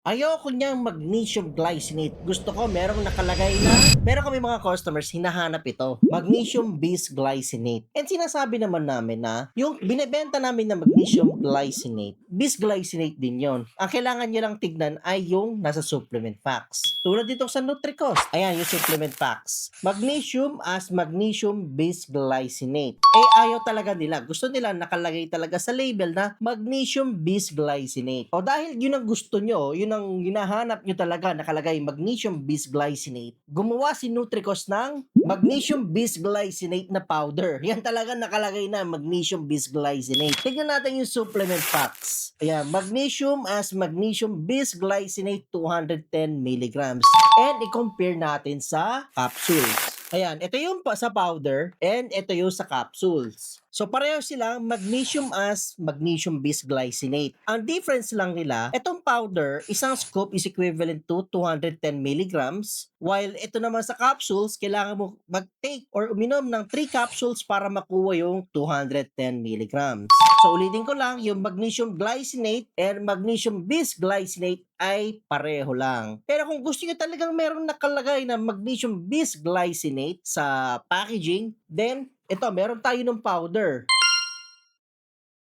Ayoko niyang magnesium glycinate. Gusto ko merong nakalagay na, meron kami mga customers, hinahanap ito. Magnesium bisglycinate. And sinasabi naman namin na, yung binebenta namin na magnesium glycinate, bisglycinate din yon. Ang kailangan niyo lang tignan ay yung nasa supplement packs. Tulad dito sa NutriCost. Ayan, yung supplement packs. Magnesium as magnesium bisglycinate. Eh, ayaw talaga nila. Gusto nila nakalagay talaga sa label na magnesium bisglycinate. O dahil yun ang gusto nyo, yun ang hinahanap nyo talaga nakalagay magnesium bisglycinate, gumawa si NutriCost ng magnesium bisglycinate na powder. Yan talaga nakalagay na magnesium bisglycinate. Tignan natin yung supplement packs. Ayan, magnesium as magnesium bisglycinate 210 milligrams. And i-compare natin sa capsules. Ayan, ito yung sa powder and ito yung sa capsules. So pareho silang magnesium as magnesium bisglycinate. Ang difference lang nila, itong powder, isang scoop is equivalent to 210 milligrams, while ito naman sa capsules, kailangan mo mag-take or uminom ng 3 capsules para makuha yung 210 milligrams. So ulitin ko lang, yung magnesium glycinate and magnesium bisglycinate ay pareho lang. Pero kung gusto nyo talagang meron nakalagay na magnesium bisglycinate sa packaging, then ito, meron tayo ng powder.